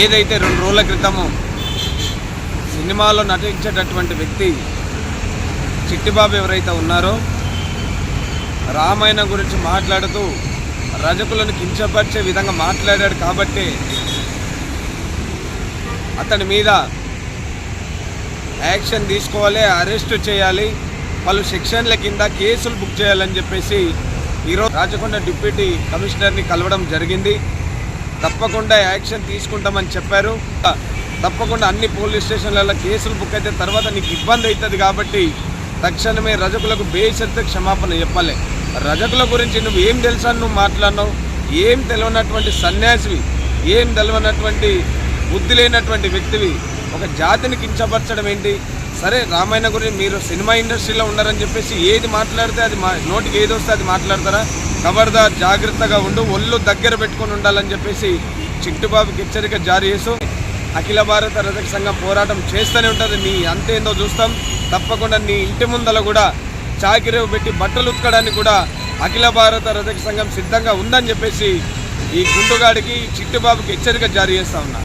ఏదైతే రెండు రోజుల క్రితము సినిమాలో నటించేటటువంటి వ్యక్తి చిట్టిబాబు ఎవరైతే ఉన్నారో రామాయణం గురించి మాట్లాడుతూ రజకులను కించపరిచే విధంగా మాట్లాడాడు కాబట్టి అతని మీద యాక్షన్ తీసుకోవాలి అరెస్ట్ చేయాలి పలు సెక్షన్ల కింద కేసులు బుక్ చేయాలని చెప్పేసి ఈరోజు రాచకొండ డిప్యూటీ కమిషనర్ని కలవడం జరిగింది. తప్పకుండా యాక్షన్ తీసుకుంటామని చెప్పారు. తప్పకుండా అన్ని పోలీస్ స్టేషన్లలో కేసులు బుక్ అయితే తర్వాత నీకు ఇబ్బంది అవుతుంది కాబట్టి తక్షణమే రజకులకు బేషరతు క్షమాపణ చెప్పాలి. రజకుల గురించి నువ్వు ఏం తెలుసా నువ్వు మాట్లాడినావు? ఏం తెలియనటువంటి సన్యాసివి? ఏం తెలియనటువంటి బుద్ధి లేనటువంటి వ్యక్తివి? ఒక జాతిని కించపరచడం ఏంటి? సరే రామాయణ గురించి మీరు సినిమా ఇండస్ట్రీలో ఉన్నారని చెప్పేసి ఏది మాట్లాడితే అది మా నోటికి ఏది వస్తే అది మాట్లాడతారా? ఖబర్దార్ జాగ్రత్తగా ఉండు ఒళ్ళు దగ్గర పెట్టుకొని ఉండాలని చెప్పేసి చిట్టుబాబుకి హెచ్చరిక జారీ చేస్తూ అఖిల భారత రజక సంఘం పోరాటం చేస్తూనే ఉంటుంది. నీ అంతేందో చూస్తాం. తప్పకుండా నీ ఇంటి ముందల కూడా చాకిరేవు పెట్టి బట్టలు ఉతకడానికి కూడా అఖిల భారత రజక సంఘం సిద్ధంగా ఉందని చెప్పేసి ఈ గుండుగాడికి చిట్టుబాబుకి హెచ్చరిక జారీ చేస్తా ఉన్నా.